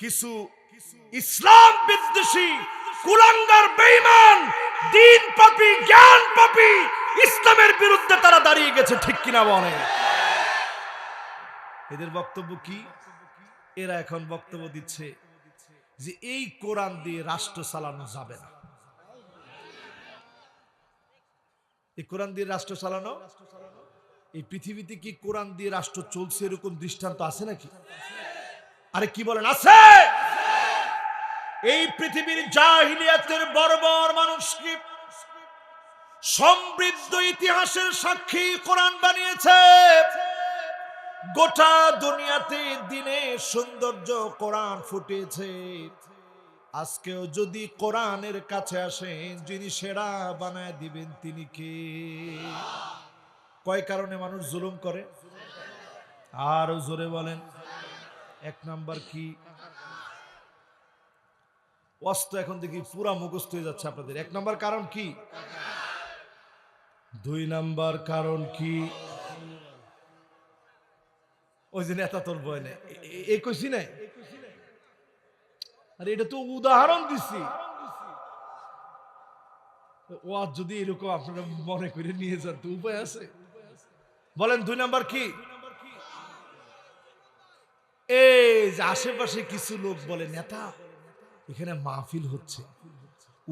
কিছু ইসলাম বিদ্বেষী, কুলাঙ্গার, বেঈমান, দিন পাপী, জ্ঞান পাপী ইসলামের বিরুদ্ধে তারা দাঁড়িয়ে গেছে, ঠিক কিনা বলে এদের বক্তব্য কি? এরা এখন বক্তব্য দিচ্ছে যে এই কোরআন দিয়ে রাষ্ট্র চালানো যাবে না। এই কোরআন দিয়ে রাষ্ট্র চালানো? এই পৃথিবীতে কি কোরআন দিয়ে রাষ্ট্র চলছে এরকম দৃষ্টান্ত আছে নাকি? আরে কি বলেন? আছে! এই পৃথিবীর জাহিলিয়াতের বর্বর মানুষকে সমৃদ্ধ ইতিহাসের সাক্ষী কোরআন বানিয়েছে। গোটা দুনিয়াতে দিনে সৌন্দর্য কোরআন ফুটেছে। আজকেও যদি কোরআনের কাছে আসেন যিনি সেরা বানায় দিবেন তিনি কে? কয় কারণে মানুষ জুলুম করে? আরও জোরে বলেন। এক নাম্বার কি? অস্ত্র এখন দেখি পুরা মুখস্থ হয়ে যাচ্ছে আপনাদের। এক নাম্বার কারণ কি? দুই নাম্বার কারণ কি? ওই যে নেতা তোর বয় নেই। এ কইছি নাই? আরে এটা তো উদাহরণ দিছি। ও আজ যদি এরকম আপনারা মনে করে নিয়ে যান তো উপায় আছে। বলেন দুই নাম্বার কি? আশেপাশে কিছু লোক বলে, নেতা, এখানে মাহফিল হচ্ছে।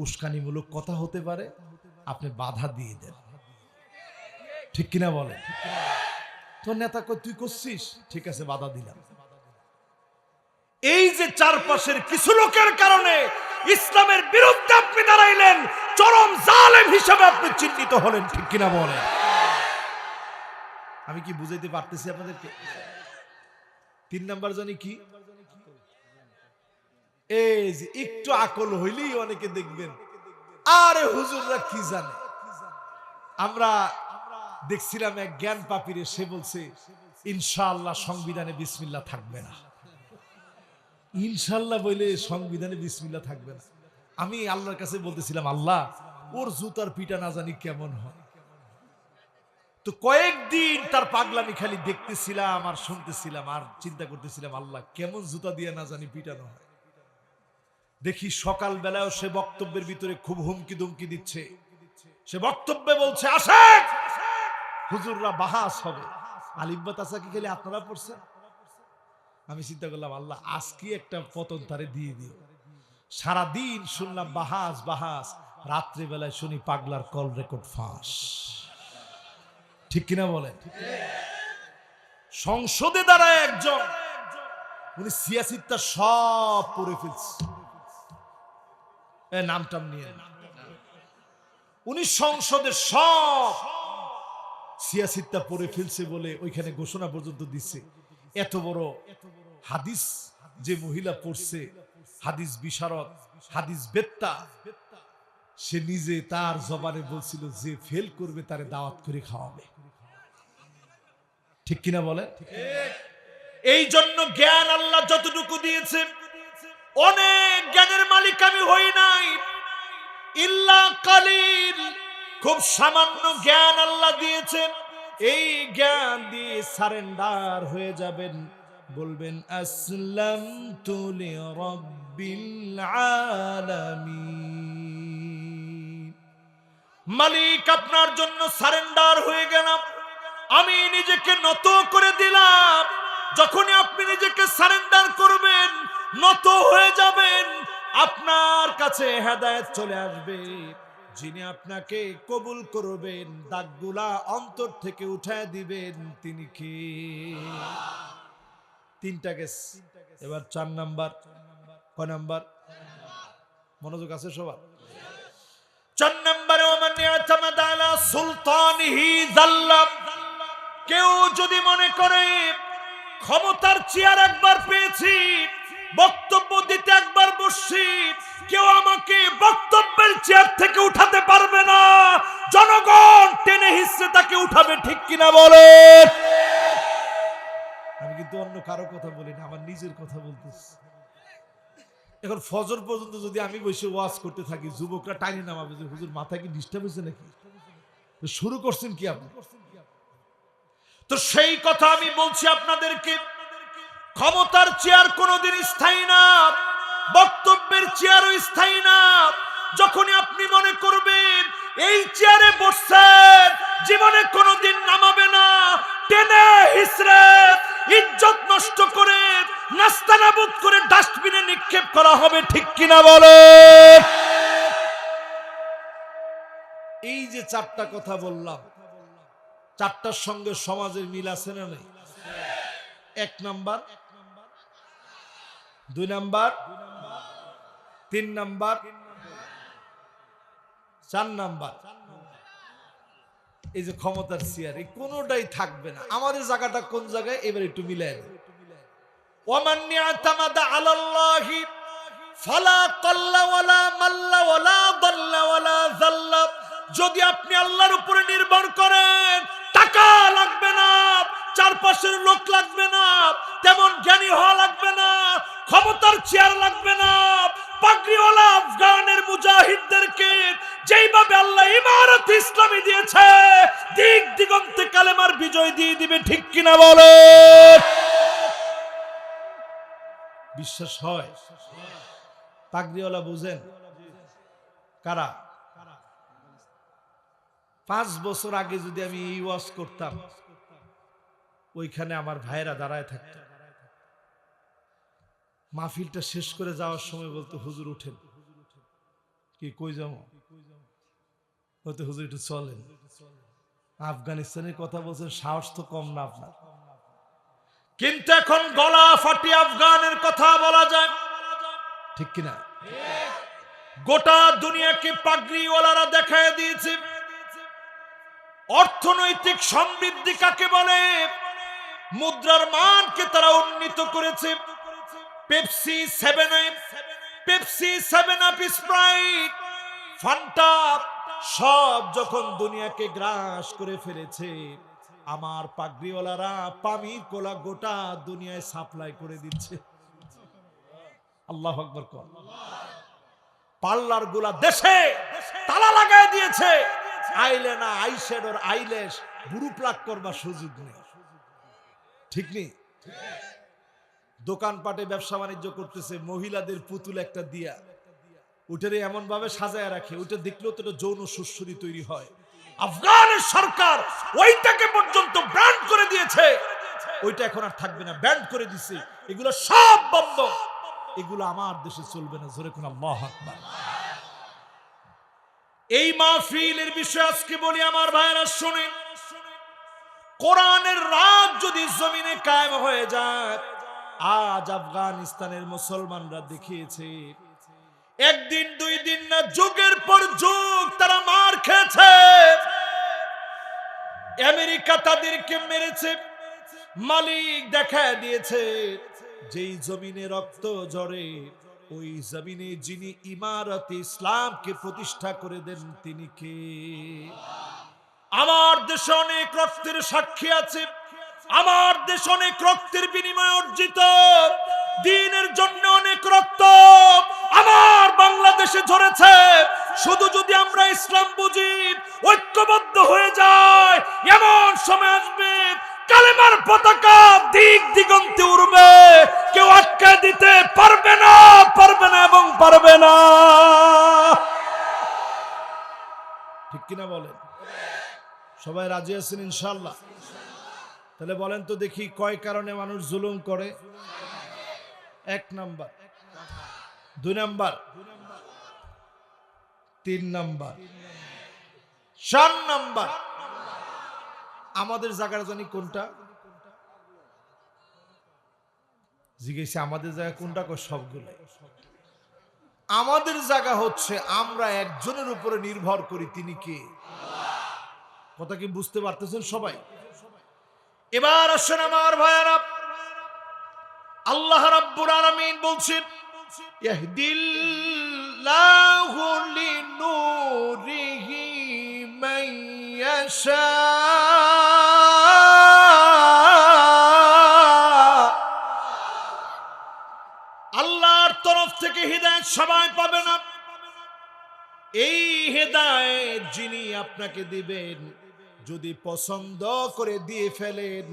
উস্কানিমূলক কথা হতে পারে, আপনি বাধা দিয়ে দেন। ঠিক কিনা বলে তোর নেতা কই তুই করছিস? ঠিক আছে, বাধা দিলাম। এই যে চারপাশের কিছু লোকের কারণে ইসলামের বিরুদ্ধে আপনি দাঁড়াইলেন, চরম জালেম হিসাবে আপনি চিহ্নিত হলেন, ঠিক কিনা বলেন? আমি কি বুঝাইতে পারতেছি আপনাদেরকে? তিন নাম্বার জানি কি? এই যে একটু আকল হইলেই অনেকে দেখবেন। আরে হুজুররা কি জানে? আমরা দেখছিলাম এক জ্ঞান পাপিরে, সে বলছে, ইনশাআল্লাহ সংবিধানে বিসমিল্লাহ থাকবে না। ইনশাল্লাহ বলে সংবিধানে বিসমিল্লাহ থাকবে না। আমি আল্লাহর কাছে বলতেছিলাম, আল্লাহ, ওর জুতার পিটা না জানি কেমন হয়? তো কয়েকদিন তার পাগলামি খালি দেখতেছিলাম আর শুনতেছিলাম আর চিন্তা করতেছিলাম, আল্লাহ কেমন জুতা দিয়ে না জানি পিটানো হয়। দেখি সকাল বেলাও সে বক্তব্যের ভিতরে খুব হুমকি দুমকি দিচ্ছে। সে বক্তব্যে বলছে আসে হুজুররা বাহাস হবে। আলিব্বা তাসা কি খালি আপনারা পড়ছেন? আমি চিন্তা করলাম, আল্লাহ, আজকে একটা পতন তারে দিয়ে দিও। সারাদিন শুনলাম বাহাস বাহাস। রাত্রে বেলায় শুনি পাগলার কল রেকর্ড ফাঁস। ঠিক কিনা বলেন? সংসদে দাঁড়ায় একজন, উনি সিয়াসিটটা সব পড়ে ফেলছে। নামটাম নিয়ে উনি সংসদের সব সিয়াসিটটা পড়ে ফেলছে বলে ওইখানে ঘোষণা পর্যন্ত দিচ্ছে। এত বড় হাদিস যে মহিলা পড়ছে, হাদিস বিশারদ, হাদিস বেত্তা, সে নিজে তার জবানে বলছিল, যে ফেল করবে তারে দাওয়াত করে খাওয়াবে। ঠিক কিনা বলে এই জন্য জ্ঞান আল্লাহ যতটুকু দিয়েছে অনেক জ্ঞানের মালিক আমি হই নাই। ইল্লা কালিল, খুব সামান্য জ্ঞান আল্লাহ দিয়েছেন। এই জ্ঞান দিয়ে সারেন্ডার হয়ে যাবেন। বলবেন আসলাম তুলে রব্বিল মালিক, আপনার জন্য সারেন্ডার হয়ে গেলাম। আমি নিজেকে নত করে দিলাম। যখনই আপনি নিজেকে সারেন্ডার করবেন, নত হয়ে যাবেন, আপনার কাছে হেদায়েত চলে আসবে। যিনি আপনাকে কবুল করবেন, দাগগুলা অন্তর থেকে উঠায় দিবেন, তিনি কি? তিনটা গেস এবার চার নাম্বার। কয় নাম্বার? মনোযোগ আছে সবার? চার নম্বরে ওমান আলা সুলতানিহি জাল্লাম কেউ যদি মনে করে, ক্ষমতার চেয়ার একবার পেয়েছি, বক্তব্য দিতে একবার বসছি, কেউ আমাকে বক্তব্যের চেয়ার থেকে উঠাতে পারবে না। জনগণ টেনে হিসেবে তাকে উঠাবে, ঠিক কিনা বলে? আমি কিন্তু অন্য কারও কথা বলি না, আমার নিজের কথা বলতেছি। এখন ফজর পর্যন্ত যদি আমি বসে ওয়াজ করতে থাকি, যুবকরা টাইনি নামাবে হুজুর, মাথায় কি ডিস্টার্ব হয়েছে নাকি? শুরু করছেন কি আপনি? তো সেই কথা আমি বলছি আপনাদেরকে। ক্ষমতার চেয়ার কোনোদিন স্থায়ী না, বক্তব্যের চেয়ারও স্থায়ী না। যখনই আপনি মনে করবেন এই চেয়ারে বসছেন, জীবনে কোনোদিন নামাবে না। টেনে হিসড়ে ইজ্জত নষ্ট করে, নাস্তানাবুদ করে ডাস্টবিনে নিক্ষেপ করা হবে, ঠিক কিনা বলে? এই যে চারটা কথা বললাম চারটার সঙ্গে সমাজের মিল আছে না নেই? এক নাম্বার। দুই নাম্বার। তিন নাম্বার। চার নাম্বার। এই যে ক্ষমতার চেয়ার, এই কোনোটাই থাকবে না। আমাদের জায়গাটা কোন জায়গায়? এবার একটু মিলাই জাল্লা। যদি আপনি আল্লাহর উপরে নির্ভর করেন টাকা লাগবে না, চারপাশের লোক লাগবে না, তেমন জ্ঞানী হওয়া লাগবে না, ক্ষমতার চেয়ার লাগবে না। পাগড়িওয়ালা আফগানের মুজাহিদদেরকে যেইভাবে আল্লাহ ইমারত ইসলামী দিয়েছে, দিক দিগন্তে কালেমার বিজয় দিয়ে দিবে, ঠিক কিনা বলে? বিশ্বাস হয়? পাগড়িওয়ালা বুঝেন? কারা? পাঁচ বছর আগে যদি আমি এই ওয়াজ করতাম, ওইখানে আমার ভাইরা দাঁড়ায় থাকতো। মাহফিলটা শেষ করে যাওয়ার সময় বলতো, হুজুর উঠেন। কি কই যাব? বলতে, হুজুর একটু চলেন। আফগানিস্তানের কথা বলছেন, সাহস তো কম না আপনার। কিন্তু এখন গলা ফাটি আফগানের কথা বলা যায়। ঠিক কিনা? গোটা দুনিয়াকে পাগড়িওয়ালারা দেখায় দিয়েছে। অর্থনৈতিক সমৃদ্ধি কাকে বলে? মুদ্রার মানকে তারা উন্নীত করেছে। Pepsi seven Pepsi seven up Sprite, Fanta সব যখন দুনিয়াকে গ্রাস করে ফেলেছে, আমার পাগড়িওয়ালারা পামি কোলা গোটা দুনিয়ায় সাপ্লাই করে দিচ্ছে। আল্লাহ আকবর পার্লারগুলা দেশে তালা লাগাই দিয়েছে। আইলেনা আইশ্যাডোর আইলেশ বুরু প্লাক করবার সুযোগ নেই। ঠিক নেই? দোকানপাটে ব্যবসা বাণিজ্য করতেছে, মহিলাদের পুতুল একটা দিয়া। ওটারে এমন ভাবে সাজায় রাখে ওটা দেখলেও তো যৌন সুশ্রী তৈরি হয়। আফগানের সরকার ওইটাকে পর্যন্ত ব্র্যান্ড করে দিয়েছে। ওইটা এখন আর থাকবে না, ব্যান্ড করে দিছে। এগুলো সব বন্ধ। এগুলো আমার দেশে চলবে না, জোরে কোন আকবার। এই মাহফিলের বিষয়ে আজকে বলি আমার ভাইরা শুনেন। কোরআনের রাত যদি জমিনে কায়েম হয়ে যায়, আজ আফগানিস্তানের মুসলমানরা দেখিয়েছে, একদিন, দুই দিন না, যুগের পর যুগ তারা মার খেয়েছে। আমেরিকা তাদেরকে মেরেছে, মালিক দেখা দিয়েছে, যেই জমিনে রক্ত ঝরে ওই জমিনে যিনি ইমারত ইসলামকে প্রতিষ্ঠা করে দেন, তিনি কে? আমার দেশে অনেক রক্তের সাক্ষী আছে। আমার দেশ অনেক রক্তের বিনিময়ে অর্জিত। দিনের জন্য অনেক রক্ত আমার বাংলাদেশে ঝরেছে। শুধু যদি আমরা ইসলাম বুঝি, ঐক্যবদ্ধ হয়ে যায়, এমন সময় আসবে কালেমার পতাকা দিক দিগন্তে কিনা বলেন? সবাই রাজি আছেন ইনশাল্লাহ তাহলে বলেন তো দেখি কয় কারণে মানুষ জুলুম করে? এক নাম্বার। দুই নাম্বার। তিন নাম্বার। চার নাম্বার। আমাদের জায়গাটা জানি কোনটা? জিজ্ঞেস আমাদের জায়গা কোনটা? সবগুলো আমাদের জায়গা হচ্ছে, আমরা একজনের উপরে নির্ভর করি তিনি কে। কথা কি বুঝতে পারতেছেন সবাই? এবার আসেন আমার ভাইয়ারা। আল্লাহ রাব্বুর আলামিন বলছেন, ইয়াহদিল্লাহু লিনূরিহি মান আল্লাহর তরফ থেকে হৃদায়ত সবাই পাবে না। এই হেদায়েত যিনি আপনাকে দিবেন, যদি পছন্দ করে দিয়ে ফেলেন,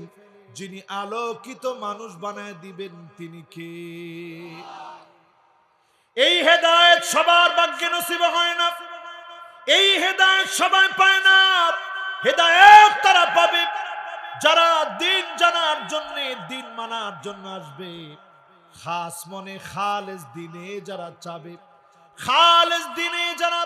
যিনি আলোকিত মানুষ বানায় দিবেন, তিনি কে? এই হেদায়েত সবার ভাগ্যে নসিব হয় না। এই হেদায়েত সবাই পায় না। হেদায়েত তারা পাবে। যারা দিন জানার জন্য, দিন মানার জন্য আসবে। খাস মনে খালেজ দিনে যারা চাবে খালেজ দিনে যারা